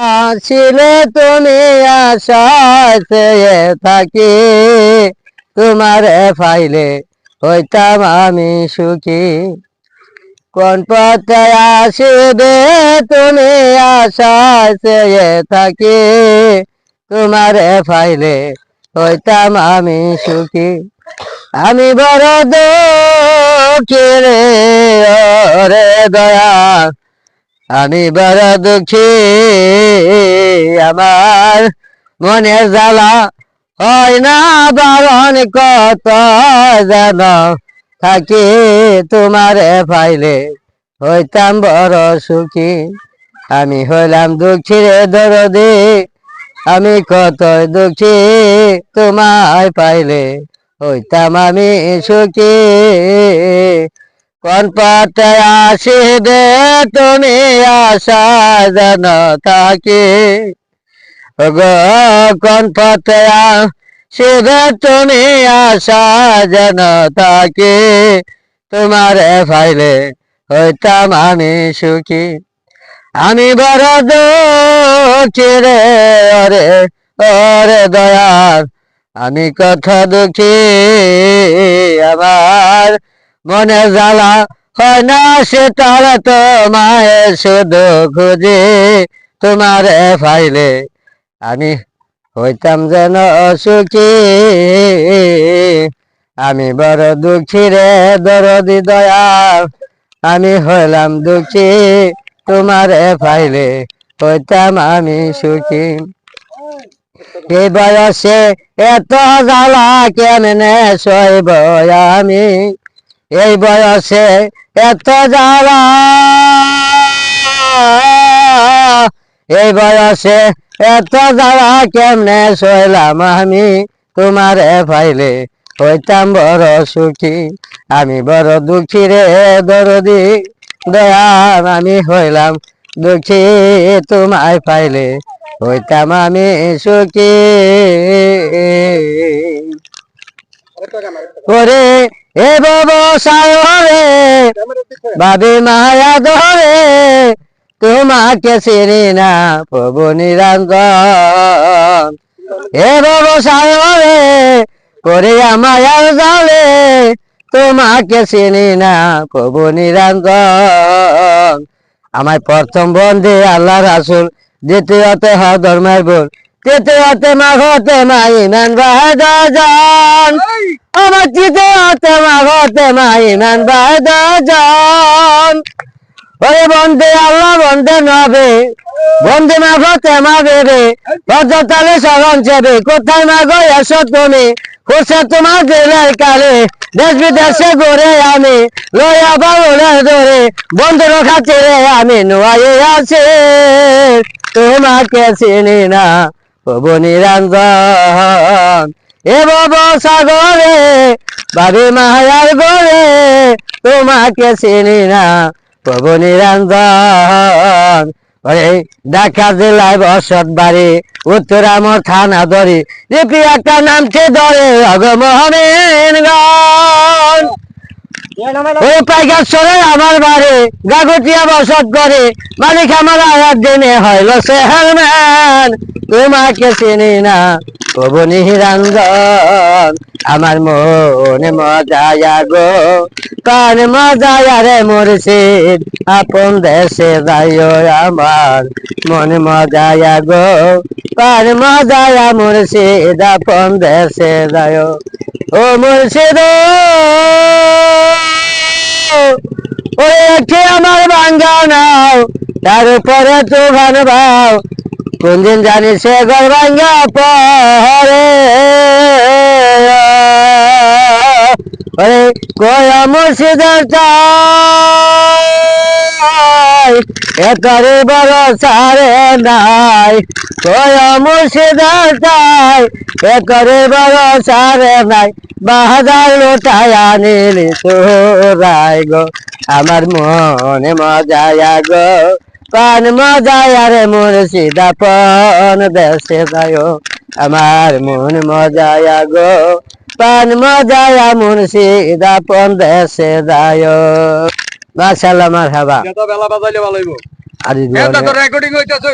আসিলে তুমি আশায় থাকি তোমারে ফাইলে, হইতাম আমি সুখী। কোন পথে আসিবে তুমি আশায় থাকি তোমারে ফাইলে, হইতাম আমি সুখী। আমি বড় দুঃখী রে দয়া। আমি বড় দুঃখী, আমার মনে জ্বালা হয় না, বারণ কত যেন থাকি তোমারে পাইলে। হইতাম বড় সুখী, আমি হইলাম দুঃখী রে দরদি, আমি কত দুঃখী তোমায় পাইলে। হইতাম আমি সুখী কোন পথে আসিবে তুমি আশা যেন থাকি? কোন পথে আসিবে তুমি আশা যেন থাকি? তোমারে ফাইলে হইতাম আমি সুখী। আমি বড় দুঃখী রে, ওরে দয়াল। আমি কথা দুঃখী আমার মনে জ্বালা হয় না সে তারা তোমায়, শুধু খুঁজে তোমারে ফাইলে। আমি হইতাম যেন সুখী, আমি বড় দুঃখী রে, দরদি দয়াল। আমি হইলাম দুঃখী, তোমারে ফাইলে। হইতাম আমি সুখী। এই বয়সে এত জ্বালা কেমনে সইব আমি? এই বয়সে এত জ্বালা। এই বয়সে এত জ্বালা, কেমনে সইলাম আমি? তোমারে ফাইলে হইতাম বড় সুখী। আমি বড় দুঃখী রে, দরদি। দয়াল আমি হইলাম দুঃখী। তোমায় পাইলে হইতাম আমি সুখী। ওরে এ ব্যবসায় রে বাবে মায়া ধরে তোমাকে না নিরঞ্জন। এ ব্যবসায় রে করে মায়ার জালে, তোমাকে না আমার প্রথম বন্ধে আল্লাহ রাসুল, দ্বিতীয়তে হ ধর্মের বোন তৃতীয়তে মাঘতে মাই মান বাহাদান আমার তৃতীয়তে মাঘতে মাই মান বাহাদান ওরে বন্ধে আল্লাহ বন্ধে নবে বন্ধে মাঘতে রে। ভদ্রতালে সরণ চেবে। কোথায় মাগো এসো তুমি। কোসে তোমার জেলার কালে দেশ বিদেশে ঘুরে আমি। লয়া বাউলের ধরে। বন্ধুর খাতিরে আমি নোয়াই আছে তোমাকে চিনি না। প্রভু নিরঞ্জন এ বব সাগরে, বাবে মায়ার গরে তোমাকে চিনি না প্রভু নিরঞ্জন দেখা জেলায় বসত বাড়ি উত্তরাম থানা ধরে যে একটা নামছে ধরে অগমহমেন গান ওই পাইকার চলে আমার বাড়ি, গাগুটিয়া বসত করে। মালিক আমার আয়ার দিনে হয় হইল সেহারম্যান তোমাকে চিনি না। প্রভু নিরঞ্জন আমার মনে মজায়া গো কান মজায়া রে মুর্শিদ, আপন দেশে যাইও আমার। মনে মজায়া গো কান মজায়া মুর্শিদ, আপন দেশে যাইও। ও মুর্শিদ ওই একটি আমার বাঙ্গা নাও, তার উপরে তুফান ভাও কোন দিন জানি সে ঘর ভাঙ্গা পরে কয়া মুর্শিদের চাই এতরে বড় সারে নাই। কয়া মুর্শিদের চাই একরে বড় সারে নাই। বাহাদার লোটায় আনিলি তোরাই গো, আমার মনে মজায়া গো। পান মজায়া রে মুর্শিদা পন দেশে যায়। আমার মন মজা গো পান মজায়া মুর্শিদা পন দেশে যায়। মাশাআল্লাহ মারহাবা। বেলা বাজাইলে ভালো হইব। আরে রেকর্ডিং হইতেছে